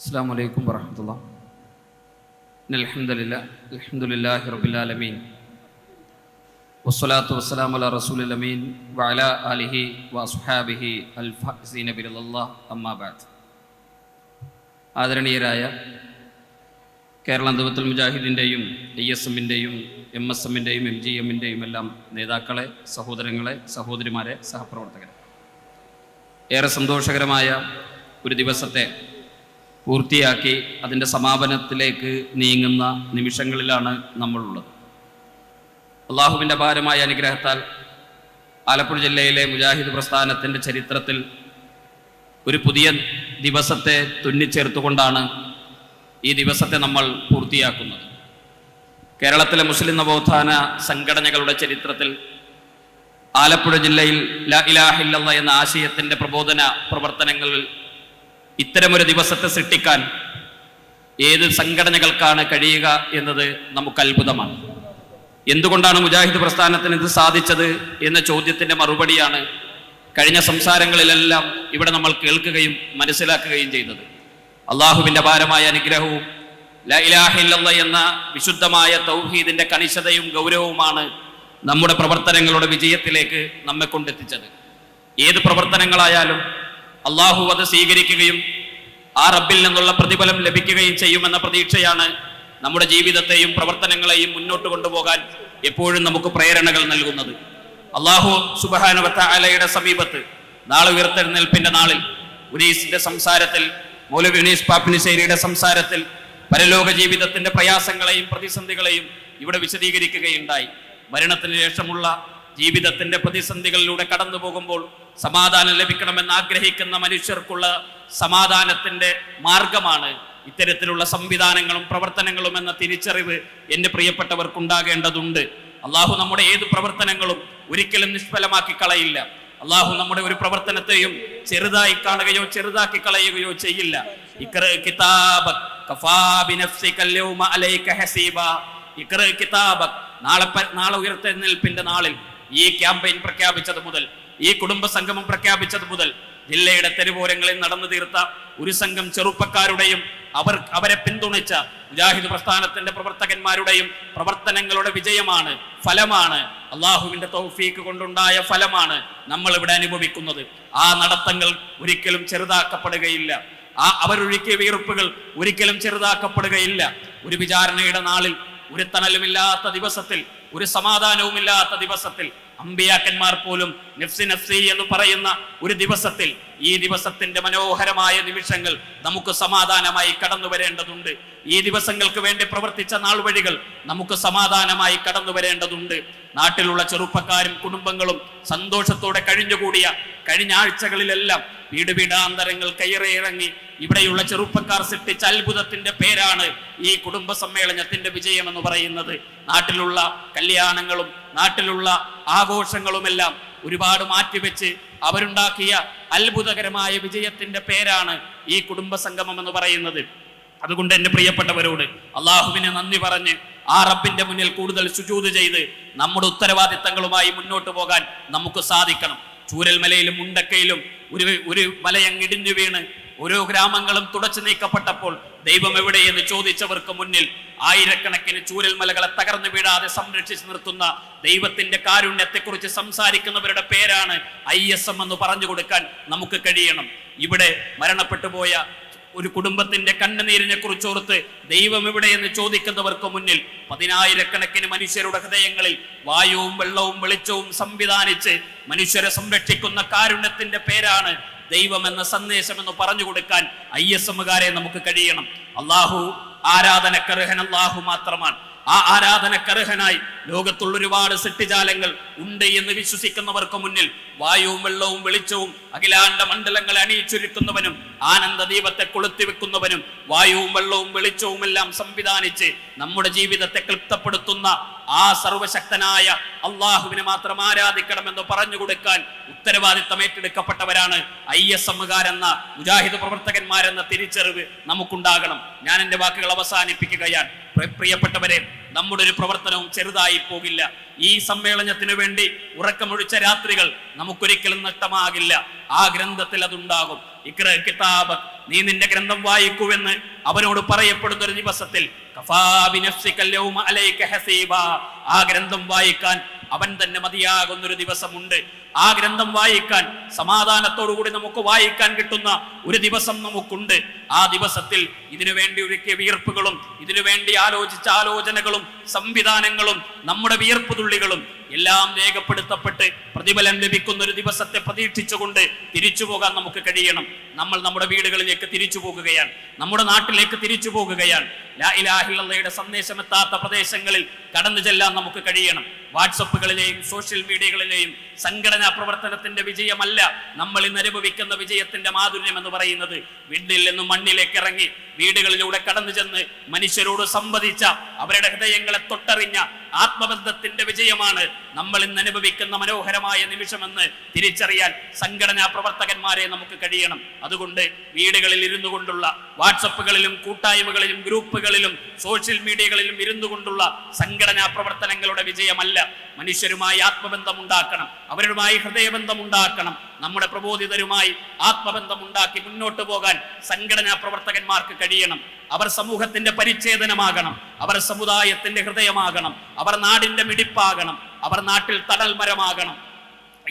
അസ്സാം വലൈക്കും വറഹമത്തുള്ള. അലഹമില്ല അലഹമുല്ലാഹി റബുലാലമീൻ വസ്സലാത്തു വസ്സലാം അല റസൂൽ അമീൻ വഅല അലിഹി വസുഹാബിഹി അൽഫീൻ ബില്ലാ അമ്മാബാദ് ആദരണീയരായ കേരള ദുബത്തുൽ മുജാഹിദിന്റെയും ഐ എസ് എമ്മിന്റെയും എം എസ് എമ്മിന്റെയും എം ജി എമ്മിന്റെയും എല്ലാം നേതാക്കളെ സഹോദരങ്ങളെ സഹോദരിമാരെ സഹപ്രവർത്തകരെ. ഏറെ സന്തോഷകരമായ ഒരു ദിവസത്തെ പൂർത്തിയാക്കി അതിന്റെ സമാപനത്തിലേക്ക് നീങ്ങുന്ന നിമിഷങ്ങളിലാണ് നമ്മളുള്ളത്. അള്ളാഹുവിന്റെ അപാരമായ അനുഗ്രഹത്താൽ ആലപ്പുഴ ജില്ലയിലെ മുജാഹിദ് പ്രസ്ഥാനത്തിന്റെ ചരിത്രത്തിൽ ഒരു പുതിയ ദിവസത്തെ തുന്നിച്ചേർത്തുകൊണ്ടാണ് ഈ ദിവസത്തെ നമ്മൾ പൂർത്തിയാക്കുന്നത്. കേരളത്തിലെ മുസ്ലിം നവോത്ഥാന സംഘടനകളുടെ ചരിത്രത്തിൽ ആലപ്പുഴ ജില്ലയിൽ ലാ ഇലാഹില്ല എന്ന ആശയത്തിന്റെ പ്രബോധന പ്രവർത്തനങ്ങളിൽ ഇത്തരമൊരു ദിവസത്തെ സൃഷ്ടിക്കാൻ ഏത് സംഘടനകൾക്കാണ് കഴിയുക എന്നത് നമുക്ക് അത്ഭുതമാണ്. എന്തുകൊണ്ടാണ് മുജാഹിദ് പ്രസ്ഥാനത്തിന് ഇത് സാധിച്ചത് എന്ന ചോദ്യത്തിന്റെ മറുപടിയാണ് കഴിഞ്ഞ സംസാരങ്ങളിലെല്ലാം ഇവിടെ നമ്മൾ കേൾക്കുകയും മനസ്സിലാക്കുകയും ചെയ്തത്. അള്ളാഹുവിന്റെ ഭാരമായ അനുഗ്രഹവും ലൈലാഹില്ല എന്ന വിശുദ്ധമായ തൗഹീദിന്റെ കണിശതയും ഗൗരവവുമാണ് നമ്മുടെ പ്രവർത്തനങ്ങളുടെ വിജയത്തിലേക്ക് നമ്മെ കൊണ്ടെത്തിച്ചത്. ഏത് പ്രവർത്തനങ്ങളായാലും അള്ളാഹു അത് സ്വീകരിക്കുകയും ആ റബ്ബിൽ നിന്നുള്ള പ്രതിഫലം ലഭിക്കുകയും ചെയ്യുമെന്ന പ്രതീക്ഷയാണ് നമ്മുടെ ജീവിതത്തെയും പ്രവർത്തനങ്ങളെയും മുന്നോട്ട് കൊണ്ടുപോകാൻ എപ്പോഴും നമുക്ക് പ്രേരണകൾ നൽകുന്നത്. അള്ളാഹു സുബാനുവത്ത അലയുടെ സമീപത്ത് നാളെ ഉയർത്തെഴുന്നേൽപ്പിന്റെ നാളിൽ ഉനീസിന്റെ സംസാരത്തിൽ മൗലവി ഉനീസ് പാപ്പിനിശ്ശേരിയുടെ സംസാരത്തിൽ പരലോക ജീവിതത്തിന്റെ പ്രയാസങ്ങളെയും പ്രതിസന്ധികളെയും ഇവിടെ വിശദീകരിക്കുകയുണ്ടായി. മരണത്തിന് ശേഷമുള്ള ജീവിതത്തിന്റെ പ്രതിസന്ധികളിലൂടെ കടന്നു പോകുമ്പോൾ സമാധാനം ലഭിക്കണമെന്ന് ആഗ്രഹിക്കുന്ന മനുഷ്യർക്കുള്ള സമാധാനത്തിന്റെ മാർഗമാണ് ഇത്തരത്തിലുള്ള സംവിധാനങ്ങളും പ്രവർത്തനങ്ങളും എന്ന തിരിച്ചറിവ് എന്റെ പ്രിയപ്പെട്ടവർക്കുണ്ടാകേണ്ടതുണ്ട്. അള്ളാഹു നമ്മുടെ ഏത് പ്രവർത്തനങ്ങളും ഒരിക്കലും നിഷ്ഫലമാക്കി കളയില്ല. അള്ളാഹു നമ്മുടെ ഒരു പ്രവർത്തനത്തെയും ചെറുതായി കാണുകയോ ചെറുതാക്കി കളയുകയോ ചെയ്യില്ല. നാളെ നാളെ ഉയർത്തെഴുന്നേൽപ്പിന്റെ നാളിൽ ഈ ക്യാമ്പയിൻ പ്രഖ്യാപിച്ചത് മുതൽ ഈ കുടുംബ സംഗമം പ്രഖ്യാപിച്ചത് മുതൽ ജില്ലയുടെ തെരുവോരങ്ങളിൽ നടന്നു തീർത്ത ഒരു സംഘം ചെറുപ്പക്കാരുടെയും അവർ അവരെ പിന്തുണച്ച മുജാഹിദ് പ്രസ്ഥാനത്തിന്റെ പ്രവർത്തകന്മാരുടെയും പ്രവർത്തനങ്ങളുടെ വിജയമാണ് ഫലമാണ് അള്ളാഹുവിന്റെ തൗഫീക്ക് കൊണ്ടുണ്ടായ ഫലമാണ് നമ്മൾ ഇവിടെ അനുഭവിക്കുന്നത്. ആ നടത്തങ്ങൾ ഒരിക്കലും ചെറുതാക്കപ്പെടുകയില്ല. ആ അവരൊഴുക്കിയ വീർപ്പുകൾ ഒരിക്കലും ചെറുതാക്കപ്പെടുകയില്ല. ഒരു വിചാരണയുടെ നാളിൽ ഒരു തണലുമില്ലാത്ത ദിവസത്തിൽ ഒരു സമാധാനവുമില്ലാത്ത ദിവസത്തിൽ അമ്പിയാക്കന്മാർ പോലും നഫ്സി നഫ്സി എന്ന് പറയുന്ന ഒരു ദിവസത്തിൽ ഈ ദിവസത്തിന്റെ മനോഹരമായ നിമിഷങ്ങൾ നമുക്ക് സമാധാനമായി കടന്നു വരേണ്ടതുണ്ട് ഈ ദിവസങ്ങൾക്ക് വേണ്ടി പ്രവർത്തിച്ച നാൾ വഴികൾ നമുക്ക് സമാധാനമായി കടന്നു വരേണ്ടതുണ്ട്. നാട്ടിലുള്ള ചെറുപ്പക്കാരും കുടുംബങ്ങളും സന്തോഷത്തോടെ കഴിഞ്ഞുകൂടിയ കഴിഞ്ഞ ആഴ്ചകളിലെല്ലാം വീട് വീടാന്തരങ്ങൾ കയറിയിറങ്ങി ഇവിടെയുള്ള ചെറുപ്പക്കാർ സൃഷ്ടിച്ച അത്ഭുതത്തിന്റെ പേരാണ് ഈ കുടുംബ സമ്മേളനത്തിന്റെ വിജയം എന്ന് പറയുന്നത്. നാട്ടിലുള്ള കല്യാണങ്ങളും നാട്ടിലുള്ള ആഘോഷങ്ങളുമെല്ലാം ഒരുപാട് മാറ്റിവെച്ച് അവരുണ്ടാക്കിയ അത്ഭുതകരമായ വിജയത്തിന്റെ പേരാണ് ഈ കുടുംബ സംഗമം എന്ന് പറയുന്നത്. അതുകൊണ്ട് എന്റെ പ്രിയപ്പെട്ടവരോട് അള്ളാഹുവിനെ നന്ദി പറഞ്ഞ് ആ റബ്ബിന്റെ മുന്നിൽ കൂടുതൽ സുജൂത് ചെയ്ത് നമ്മുടെ ഉത്തരവാദിത്തങ്ങളുമായി മുന്നോട്ട് പോകാൻ നമുക്ക് സാധിക്കണം. ചൂരൽമലയിലും മുണ്ടക്കയിലും ഒരു ഒരു മലയങ്ങിടിഞ്ഞു വീണ് ഓരോ ഗ്രാമങ്ങളും തുടച്ചു നീക്കപ്പെട്ടപ്പോൾ ദൈവം എവിടെയെന്ന് ചോദിച്ചവർക്ക് മുന്നിൽ ആയിരക്കണക്കിന് ചൂരൽമലകളെ തകർന്നു വീഴാതെ സംരക്ഷിച്ചു നിർത്തുന്ന ദൈവത്തിന്റെ കാരുണ്യത്തെക്കുറിച്ച് സംസാരിക്കുന്നവരുടെ പേരാണ് ഐ എസ് എം എന്ന് പറഞ്ഞു കൊടുക്കാൻ നമുക്ക് കഴിയണം. ഇവിടെ മരണപ്പെട്ടു പോയ ഒരു കുടുംബത്തിന്റെ കണ്ണുനീരിനെ കുറിച്ചോർത്ത് ദൈവം എവിടെയെന്ന് ചോദിക്കുന്നവർക്ക് മുന്നിൽ പതിനായിരക്കണക്കിന് മനുഷ്യരുടെ ഹൃദയങ്ങളിൽ വായുവും വെള്ളവും വെളിച്ചവും സംവിധാനിച്ച് മനുഷ്യരെ സംരക്ഷിക്കുന്ന കാരുണ്യത്തിന്റെ പേരാണ് ദൈവം എന്ന സന്ദേശം എന്ന് പറഞ്ഞു കൊടുക്കാൻ ഐ എസ് എമ്മുകാരെ നമുക്ക് കഴിയണം. അള്ളാഹു ആരാധനക്കർഹൻ അള്ളാഹു മാത്രമാണ്. ആ ആരാധനക്കർഹനായി ലോകത്തുള്ള ഒരുപാട് സൃഷ്ടിജാലങ്ങൾ ഉണ്ട് എന്ന് വിശ്വസിക്കുന്നവർക്ക് മുന്നിൽ വായുവും വെള്ളവും വെളിച്ചവും അഖിലാണ്ട മണ്ഡലങ്ങളെ അണിയിച്ചൊരുക്കുന്നവനും ആനന്ദ ദീപത്തെ കൊളുത്തി വെക്കുന്നവനും വായുവും വെള്ളവും വെളിച്ചവും എല്ലാം സംവിധാനിച്ച് നമ്മുടെ ജീവിതത്തെ ക്ലിപ്തപ്പെടുത്തുന്ന ആ സർവശക്തനായ അള്ളാഹുവിനെ മാത്രം ആരാധിക്കണമെന്ന് പറഞ്ഞു കൊടുക്കാൻ ഉത്തരവാദിത്തം ഏറ്റെടുക്കപ്പെട്ടവരാണ് ഐ എസ് എമ്മുകാരെന്ന മുജാഹിദ് പ്രവർത്തകന്മാരെന്ന തിരിച്ചറിവ് നമുക്കുണ്ടാകണം. ഞാൻ എന്റെ വാക്കുകൾ അവസാനിപ്പിക്കുകയാണ്. പ്രിയപ്പെട്ടവരെ നമ്മുടെ ഒരു പ്രവർത്തനവും ചെറുതായി പോകില്ല. ഈ സമ്മേളനത്തിന് വേണ്ടി ഉറക്കമൊഴിച്ച രാത്രികൾ നമുക്കൊരിക്കലും നഷ്ടമാകില്ല. ആ ഗ്രന്ഥത്തിൽ അതുണ്ടാകും. ഇക്ര കിതാബ് നീ നിന്റെ ഗ്രന്ഥം വായിക്കുവെന്ന് അവനോട് പറയപ്പെടുന്ന ഒരു ദിവസത്തിൽ. ആ ഗ്രന്ഥം വായിക്കാൻ അവൻ തന്നെ മതിയാകുന്നൊരു ദിവസമുണ്ട്. ആ ഗ്രന്ഥം വായിക്കാൻ സമാധാനത്തോടുകൂടി നമുക്ക് വായിക്കാൻ കിട്ടുന്ന ഒരു ദിവസം നമുക്കുണ്ട്. ആ ദിവസത്തിൽ ഇതിനു വേണ്ടി ഒരുക്കിയ വിയർപ്പുകളും ഇതിനു വേണ്ടി ആലോചിച്ച ആലോചനകളും സംവിധാനങ്ങളും നമ്മുടെ വിയർപ്പ് തുള്ളികളും എല്ലാം രേഖപ്പെടുത്തപ്പെട്ട് പ്രതിഫലം ലഭിക്കുന്ന ഒരു ദിവസത്തെ പ്രതീക്ഷിച്ചുകൊണ്ട് തിരിച്ചു പോകാൻ നമുക്ക് കഴിയണം. നമ്മൾ നമ്മുടെ വീടുകളിലേക്ക് തിരിച്ചു പോകുകയാണ്. നമ്മുടെ നാട്ടിലേക്ക് തിരിച്ചു പോകുകയാണ്. ലാ സന്ദേശമെത്താത്ത പ്രദേശങ്ങളിൽ കടന്നു ചെല്ലാൻ നമുക്ക് കഴിയണം. വാട്സപ്പുകളിലെയും സോഷ്യൽ മീഡിയകളിലെയും സംഘടനാ പ്രവർത്തനത്തിന്റെ വിജയമല്ല നമ്മൾ ഇന്ന് അനുഭവിക്കുന്ന വിജയത്തിന്റെ മാധുര്യം എന്ന് പറയുന്നത്. വീട്ടിൽ നിന്നും മണ്ണിലേക്ക് ഇറങ്ങി വീടുകളിലൂടെ കടന്നു ചെന്ന് മനുഷ്യരോട് സംവദിച്ച അവരുടെ ഹൃദയങ്ങളെ തൊട്ടറിഞ്ഞ ആത്മബന്ധത്തിന്റെ വിജയമാണ് നമ്മൾ ഇന്ന് അനുഭവിക്കുന്ന മനോഹരമായ നിമിഷമെന്ന് തിരിച്ചറിയാൻ സംഘടനാ പ്രവർത്തകന്മാരെ നമുക്ക് കഴിയണം. അതുകൊണ്ട് വീടുകളിൽ ഇരുന്നു കൊണ്ടുള്ള വാട്സപ്പുകളിലും കൂട്ടായ്മകളിലും ഗ്രൂപ്പുകളിലും സോഷ്യൽ മീഡിയകളിലും ഇരുന്നു കൊണ്ടുള്ള സംഘടനാ പ്രവർത്തനങ്ങളുടെ വിജയമല്ല. മനുഷ്യരുമായി ആത്മബന്ധം ഉണ്ടാക്കണം അവരുമായി ഹൃദയബന്ധം ഉണ്ടാക്കണം നമ്മുടെ പ്രബോധിതരുമായി ആത്മബന്ധം ഉണ്ടാക്കി മുന്നോട്ട് പോകാൻ സംഘടനാ പ്രവർത്തകന്മാർക്ക് കഴിയണം. അവർ സമൂഹത്തിന്റെ പരിച്ഛേദനമാകണം. അവർ സമുദായത്തിന്റെ ഹൃദയമാകണം. അവർ നാടിന്റെ മിടിപ്പാകണം. അവർ നാട്ടിൽ തടൽ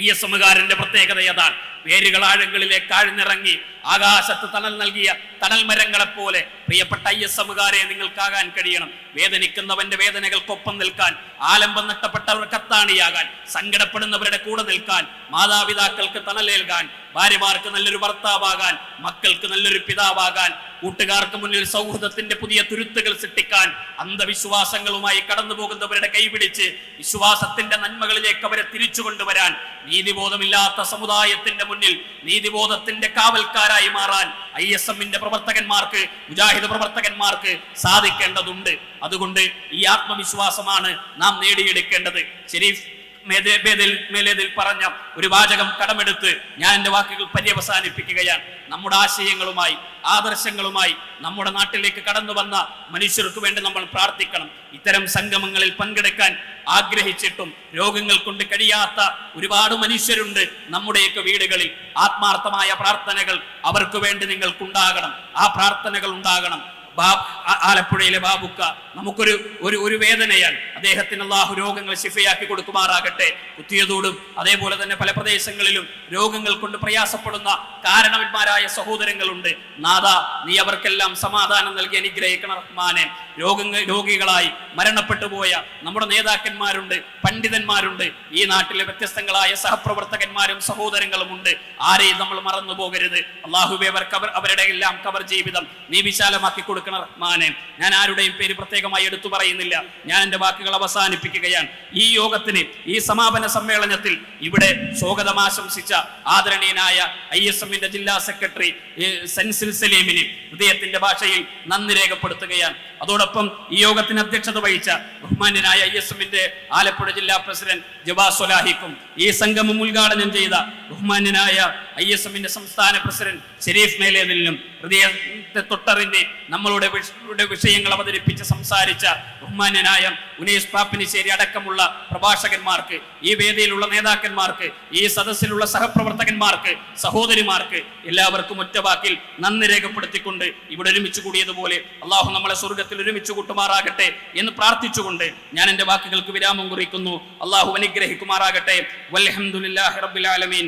ഐ എസ് എമ്മുകാരന്റെ പ്രത്യേകത അതാണ് വേരുകൾ ആഴ്ന്നിറങ്ങി ആകാശത്ത് തണൽ നൽകിയ തണൽ മരങ്ങളെ പോലെ പ്രിയപ്പെട്ട ഐ എസ് എമ്മുകാരെ നിങ്ങൾക്കാകാൻ കഴിയണം. വേദനിക്കുന്നവന്റെ വേദനകൾക്കൊപ്പം നിൽക്കാൻ ആലംബം നഷ്ടപ്പെട്ടവർ കത്താണിയാകാൻ സങ്കടപ്പെടുന്നവരുടെ കൂടെ നിൽക്കാൻ മാതാപിതാക്കൾക്ക് തണലേൽക്കാൻ ഭാര്യമാർക്ക് നല്ലൊരു ഭർത്താവാകാൻ മക്കൾക്ക് നല്ലൊരു പിതാവാകാൻ കൂട്ടുകാർക്ക് മുന്നിൽ സൗഹൃദത്തിന്റെ പുതിയ തുരുത്തുകൾ സൃഷ്ടിക്കാൻ അന്ധവിശ്വാസങ്ങളുമായി കടന്നു പോകുന്നവരുടെ കൈപിടിച്ച് വിശ്വാസത്തിന്റെ നന്മകളിലേക്ക് അവരെ തിരിച്ചു കൊണ്ടുവരാൻ നീതിബോധമില്ലാത്ത സമുദായത്തിന്റെ മുന്നിൽ നീതിബോധത്തിന്റെ കാവൽക്കാരായി മാറാൻ ഐ എസ് എമ്മിന്റെ പ്രവർത്തകന്മാർക്ക് മുജാഹിദ് പ്രവർത്തകന്മാർക്ക് സാധിക്കേണ്ടതുണ്ട്. അതുകൊണ്ട് ഈ ആത്മവിശ്വാസമാണ് നാം നേടിയെടുക്കേണ്ടത്. മേതിൽ- മേലേതിൽ പറഞ്ഞ ഒരു വാചകം കടമെടുത്ത് ഞാൻ എന്റെ വാക്കുകൾ പര്യവസാനിപ്പിക്കുകയാണ്. നമ്മുടെ ആശയങ്ങളുമായി ആദർശങ്ങളുമായി നമ്മുടെ നാട്ടിലേക്ക് കടന്നു വന്ന മനുഷ്യർക്ക് വേണ്ടി നമ്മൾ പ്രാർത്ഥിക്കണം. ഇത്തരം സംഗമങ്ങളിൽ പങ്കെടുക്കാൻ ആഗ്രഹിച്ചിട്ടും രോഗങ്ങൾ കൊണ്ട് കഴിയാത്ത ഒരുപാട് മനുഷ്യരുണ്ട് നമ്മുടെയൊക്കെ വീടുകളിൽ. ആത്മാർത്ഥമായ പ്രാർത്ഥനകൾ അവർക്ക് വേണ്ടി നിങ്ങൾക്കുണ്ടാകണം. ആ പ്രാർത്ഥനകൾ ഉണ്ടാകണം. ആലപ്പുഴയിലെ ബാബുക്ക നമുക്കൊരു ഒരു ഒരു വേദനയാണ്. അദ്ദേഹത്തിന് അള്ളാഹു രോഗങ്ങൾ ശിഫയാക്കി കൊടുക്കുമാറാകട്ടെ. കുത്തിയതോടും അതേപോലെ തന്നെ പല പ്രദേശങ്ങളിലും രോഗങ്ങൾ കൊണ്ട് പ്രയാസപ്പെടുന്ന കാരണവന്മാരായ സഹോദരങ്ങളുണ്ട്. നാദ നീ അവർക്കെല്ലാം സമാധാനം നൽകി അനുഗ്രഹിക്കണം റഹ്മാനെ. രോഗങ്ങൾ രോഗികളായി മരണപ്പെട്ടു പോയ നമ്മുടെ നേതാക്കന്മാരുണ്ട് പണ്ഡിതന്മാരുണ്ട്. ഈ നാട്ടിലെ വ്യത്യസ്തങ്ങളായ സഹപ്രവർത്തകന്മാരും സഹോദരങ്ങളും ഉണ്ട് ആരെയും നമ്മൾ മറന്നു പോകരുത് അള്ളാഹുബെ അവർ അവരുടെ എല്ലാം കവർ ജീവിതം നീ വിശാലമാക്കി കൊടുക്കണം റഹ്മാനെ ഞാൻ ആരുടെയും പേര് പ്രത്യേകമായി എടുത്തു പറയുന്നില്ല. ഞാൻ എന്റെ വാക്കുകൾ അവസാനിപ്പിക്കുകയാണ്. ഈ യോഗത്തിന് ഈ സമാപന സമ്മേളനത്തിൽ ഇവിടെ സ്വാഗതം ആശംസിച്ച ആദരണീയനായ ഐ എസ് എമ്മിന്റെ ജില്ലാ സെക്രട്ടറി സെൻസിൽ സലീമിന് ഹൃദയത്തിന്റെ ഭാഷയിൽ നന്ദി രേഖപ്പെടുത്തുകയാണ്. അതോടൊപ്പം ഈ യോഗത്തിന് അധ്യക്ഷത വഹിച്ച ബഹുമാന്യനായ ഐ എസ് എമ്മിന്റെ ആലപ്പുഴ ജില്ലാ പ്രസിഡന്റ് ജവാസ് സൊലാഹിക്കും ഈ സംഗമം ഉദ്ഘാടനം ചെയ്ത ബഹുമാന്യനായ ഐ എസ് എമ്മിന്റെ സംസ്ഥാന പ്രസിഡന്റ് ഷെരീഫ് മേലേതിലും ഹൃദയത്തെ തൊട്ടറിഞ്ഞ് നമ്മളുടെ വിഷയങ്ങൾ അവതരിപ്പിച്ച് സംസാരിച്ച ബഹുമാന്യനായ ഉനേഷ് പാപ്പിനിശ്ശേരി അടക്കമുള്ള പ്രഭാഷകന്മാർക്ക് ഈ വേദിയിലുള്ള നേതാക്കന്മാർക്ക് ഈ സദസ്സിലുള്ള സഹപ്രവർത്തകന്മാർക്ക് സഹോദരിമാർക്ക് എല്ലാവർക്കും ഒറ്റവാക്കിൽ നന്ദി രേഖപ്പെടുത്തിക്കൊണ്ട് ഇവിടെ ഒരുമിച്ച് കൂടിയതുപോലെ അള്ളാഹു നമ്മളെ സ്വർഗത്തിൽ ഒരുമിച്ച് കൂട്ടുമാറാകട്ടെ എന്ന് പ്രാർത്ഥിച്ചുകൊണ്ട് ഞാൻ എന്റെ വാക്കുകൾക്ക് വിരാമം കുറിക്കുന്നു. അള്ളാഹു അനുഗ്രഹിക്കുമാറാകട്ടെ. വൽഹംദുലില്ലാഹി റബ്ബിൽ ആലമീൻ.